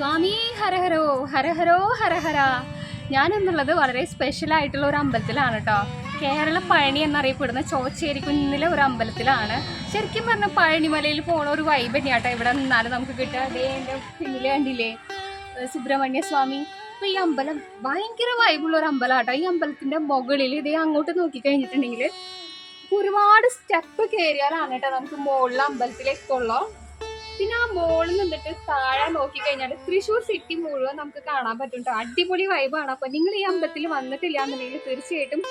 സ്വാമി ഹരഹരോ ഹരഹരോ ഹരഹര ഞാനെന്നുള്ളത് വളരെ സ്പെഷ്യൽ ആയിട്ടുള്ള ഒരു അമ്പലത്തിലാണ് കേട്ടോ കേരള പഴനി എന്നറിയപ്പെടുന്ന ചോച്ചേരി കുന്നിലെ ഒരു അമ്പലത്തിലാണ്. ശരിക്കും പറഞ്ഞാൽ പഴനിമലയിൽ പോണ ഒരു വൈബ് തന്നെയാട്ടോ ഇവിടെ നിന്നാലും നമുക്ക് കിട്ടുക. അതേ എന്റെ പിന്നിൽ കണ്ടില്ലേ? സുബ്രഹ്മണ്യ സ്വാമി. അപ്പൊ ഈ അമ്പലം ഭയങ്കര വൈബുള്ള ഒരു അമ്പലമാട്ടോ ഈ അമ്പലത്തിന്റെ മുകളിൽ ഇതേ അങ്ങോട്ട് നോക്കി കഴിഞ്ഞിട്ടുണ്ടെങ്കിൽ ഒരുപാട് സ്റ്റെപ്പ് കയറിയാലാണ് കേട്ടോ നമുക്ക് മുകളിലെ അമ്പലത്തിലേക്കുള്ളൂ പിന്നെ ആ മോളിൽ നിന്നിട്ട് താഴെ നോക്കി കഴിഞ്ഞാൽ തൃശ്ശൂർ സിറ്റി മുഴുവൻ നമുക്ക് കാണാൻ പറ്റും. അടിപൊളി വൈബാണ് അപ്പൊ നിങ്ങൾ ഈ അമ്പലത്തിൽ വന്നിട്ടില്ല എന്നുണ്ടെങ്കിൽ തീർച്ചയായിട്ടും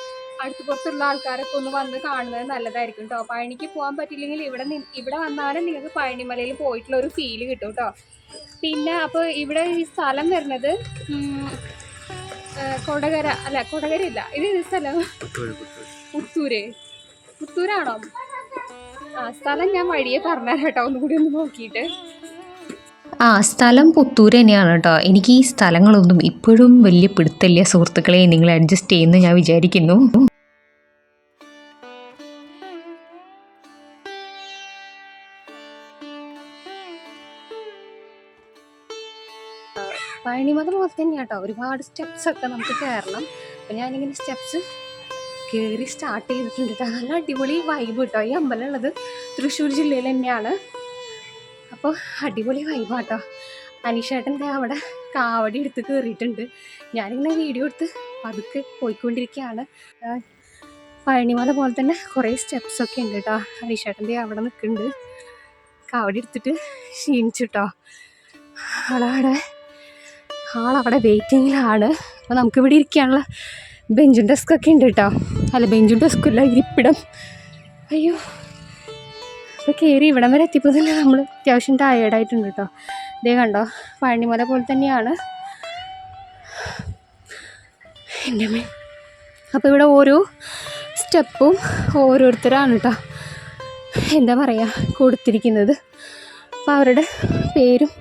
അടുത്ത് പുറത്തുള്ള ആൾക്കാരൊക്കെ ഒന്ന് വന്ന് കാണുന്നത് നല്ലതായിരിക്കും കേട്ടോ പഴനിക്ക് പോകാൻ പറ്റില്ലെങ്കിൽ ഇവിടെ ഇവിടെ വന്നാലും നിങ്ങൾക്ക് പഴനിമലയിൽ പോയിട്ടുള്ള ഒരു ഫീൽ കിട്ടും കേട്ടോ പിന്നെ അപ്പോൾ ഇവിടെ ഈ സ്ഥലം വരുന്നത് കൊടകര അല്ല കൊടകര ഇല്ല. ഇത് സ്ഥലം? പുത്തൂര്. പുത്തൂരാണോ ആ സ്ഥലം ഞാൻ വഴിയെ പറഞ്ഞുതരാം കേട്ടോ. ഒന്നുകൂടി ഒന്ന് നോക്കിയിട്ട്. ആ സ്ഥലം പുത്തൂർ തന്നെയാണ് കേട്ടോ. എനിക്ക് ഈ സ്ഥലങ്ങളൊന്നും ഇപ്പോഴും വലിയ പിടുത്തല്ല സുഹൃത്തുക്കളെ. നിങ്ങൾ അഡ്ജസ്റ്റ് ചെയ്യുമെന്ന് ഞാൻ വിചാരിക്കുന്നു. പഴനിമത പോലെ തന്നെയാട്ടോ ഒരുപാട് സ്റ്റെപ്സ് ഒക്കെ നമുക്ക് കയറണം അപ്പം ഞാനിങ്ങനെ സ്റ്റെപ്സ് കയറി സ്റ്റാർട്ട് ചെയ്തിട്ടുണ്ട്. കേട്ടോ നല്ല അടിപൊളി വൈബ് കേട്ടോ. ഈ അമ്പലം ഉള്ളത് തൃശ്ശൂർ ജില്ലയിൽ തന്നെയാണ്. അപ്പോൾ അടിപൊളി വൈബാട്ടോ അനീഷേട്ടൻ ദേ അവിടെ കാവടി എടുത്ത് കയറിയിട്ടുണ്ട് ഞാനിങ്ങനെ വീഡിയോ എടുത്ത് പതുക്കെ പോയിക്കൊണ്ടിരിക്കുകയാണ്. പഴനിമല പോലെ തന്നെ കുറേ സ്റ്റെപ്സൊക്കെ ഉണ്ട് കേട്ടോ. അനീഷേട്ടൻ ദേ അവിടെ നിൽക്കുന്നുണ്ട്. കാവടി എടുത്തിട്ട് ക്ഷീണിച്ചു കേട്ടോ ആളവിടെ ആളവിടെ വെയിറ്റിങ്ങിലാണ് അപ്പോൾ നമുക്കിവിടെ ഇരിക്കാനുള്ള ബെഞ്ചും ഡെസ്ക് ഒക്കെ ഉണ്ട് കേട്ടോ. അല്ല ബെഞ്ചും ഡെസ്കും ഇല്ല ഇരിപ്പിടം. അയ്യോ. അപ്പോൾ കയറി ഇവിടം വരെ എത്തിയപ്പോൾ തന്നെ നമ്മൾ അത്യാവശ്യം ടയേർഡായിട്ടുണ്ട് കേട്ടോ ഇതേ കണ്ടോ പഴനിമല പോലെ തന്നെയാണ്. എന്റെ അപ്പോൾ ഇവിടെ ഓരോ സ്റ്റെപ്പും ഓരോരുത്തരാണ് കേട്ടോ എന്താ പറയുക കൊടുത്തിരിക്കുന്നത്. അപ്പോൾ അവരുടെ പേരും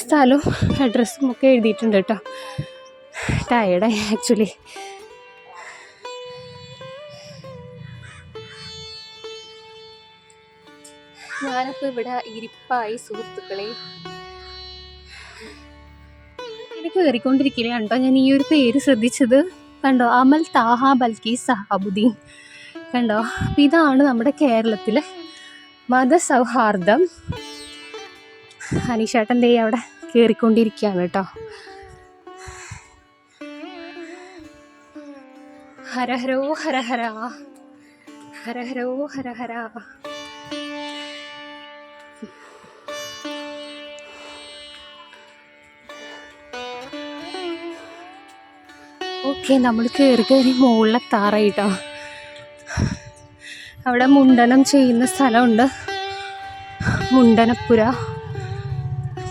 സ്ഥലവും അഡ്രസ്സും ഒക്കെ എഴുതിയിട്ടുണ്ട് കേട്ടോ ടയേർഡായി ആക്ച്വലി ഞാനപ്പോൾ ഇവിടെ ഇരിപ്പായി സുഹൃത്തുക്കളെ. എനിക്ക് കയറിക്കൊണ്ടിരിക്കില്ല കണ്ടോ? ഞാൻ ഈ ഒരു പേര് ശ്രദ്ധിച്ചത് കണ്ടോ? അമൽ താഹ ബൽക്കി സഹാബുദ്ദീൻ. കണ്ടോ? അപ്പം ഇതാണ് നമ്മുടെ കേരളത്തിലെ മതസൗഹാർദ്ദം. ദേ അവിടെ കയറിക്കൊണ്ടിരിക്കുകയാണ് കേട്ടോ. ഹരഹരോ ഹരഹര. ഹരഹരോ ഹരഹര. ഓക്കെ നമ്മൾ കയറി കയറി മുകളിലെ താറായിട്ടോ. അവിടെ മുണ്ടനം ചെയ്യുന്ന സ്ഥലമുണ്ട്. മുണ്ടനപ്പുര.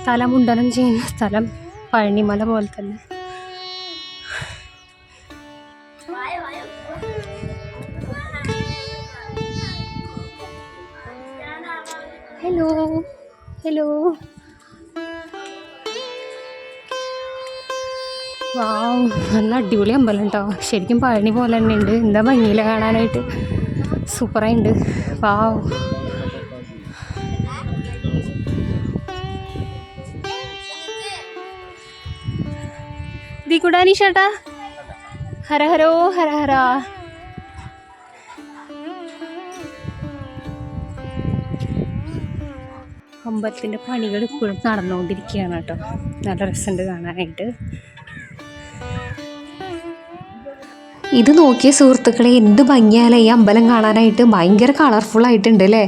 സ്ഥലം മുണ്ടനം ചെയ്യുന്ന സ്ഥലം പഴനിമല പോലെ തന്നെ. ഹലോ ഹലോ വാവ് നല്ല അടിപൊളി അമ്പലം കേട്ടോ. ശരിക്കും പഴനി പോലെ തന്നെ ഉണ്ട്. എന്താ ഭംഗിയില്ല കാണാനായിട്ട്? സൂപ്പറായിട്ടുണ്ട് വാവ്. ദിക്കുടാനി ചേട്ടാ ഹരഹരോ ഹരഹര അമ്പലത്തിന്റെ പണികൾ ഇപ്പോഴും നടന്നുകൊണ്ടിരിക്കുകയാണ് കേട്ടോ. നല്ല രസമുണ്ട് കാണാനായിട്ട്. ഇത് നോക്കിയ സുഹൃത്തുക്കളെ എന്ത് ഭംഗിയാലേ ഈ അമ്പലം കാണാനായിട്ട്. ഭയങ്കര കളർഫുൾ ആയിട്ടുണ്ട് അല്ലേ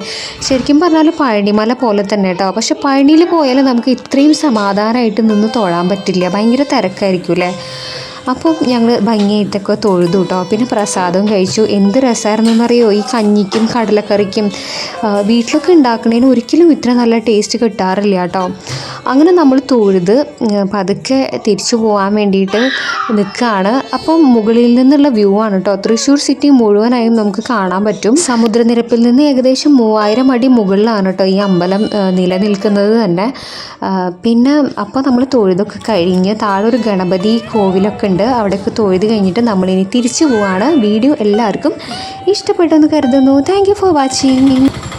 ശരിക്കും പറഞ്ഞാൽ പഴനിമല പോലെ തന്നെ കേട്ടോ പക്ഷെ പഴനിയിൽ പോയാൽ നമുക്ക് ഇത്രയും സമാധാനമായിട്ട് നിന്ന് തൊഴാൻ പറ്റില്ല. ഭയങ്കര തിരക്കായിരിക്കും അല്ലേ അപ്പം ഞങ്ങൾ ഭംഗിയായിട്ടൊക്കെ തൊഴുതു കേട്ടോ പിന്നെ പ്രസാദം കഴിച്ചു. എന്ത് രസമായിരുന്നെന്നറിയോ ഈ കഞ്ഞിക്കും കടലക്കറിക്കും വീട്ടിലൊക്കെ ഉണ്ടാക്കുന്നതിന് ഒരിക്കലും ഇത്ര നല്ല ടേസ്റ്റ് കിട്ടാറില്ല കേട്ടോ അങ്ങനെ നമ്മൾ തൊഴുത് പതുക്കെ തിരിച്ചു പോകാൻ വേണ്ടിയിട്ട് നിൽക്കുകയാണ്. അപ്പം മുകളിൽ നിന്നുള്ള വ്യൂ ആണ് കേട്ടോ തൃശ്ശൂർ സിറ്റി മുഴുവനായും നമുക്ക് കാണാൻ പറ്റും. സമുദ്രനിരപ്പിൽ നിന്ന് ഏകദേശം മൂവായിരം അടി മുകളിലാണ് കേട്ടോ ഈ അമ്പലം നിലനിൽക്കുന്നത് തന്നെ. പിന്നെ അപ്പോൾ നമ്മൾ തൊഴുതൊക്കെ കഴിഞ്ഞ് താഴെ ഒരു ഗണപതി കോവിലൊക്കെ ഉണ്ട്. അവിടെയൊക്കെ തൊഴുത് കഴിഞ്ഞിട്ട് നമ്മളിനി തിരിച്ചു പോവാണ്. വീഡിയോ എല്ലാവർക്കും ഇഷ്ടപ്പെട്ടെന്ന് കരുതുന്നു. Thank for watching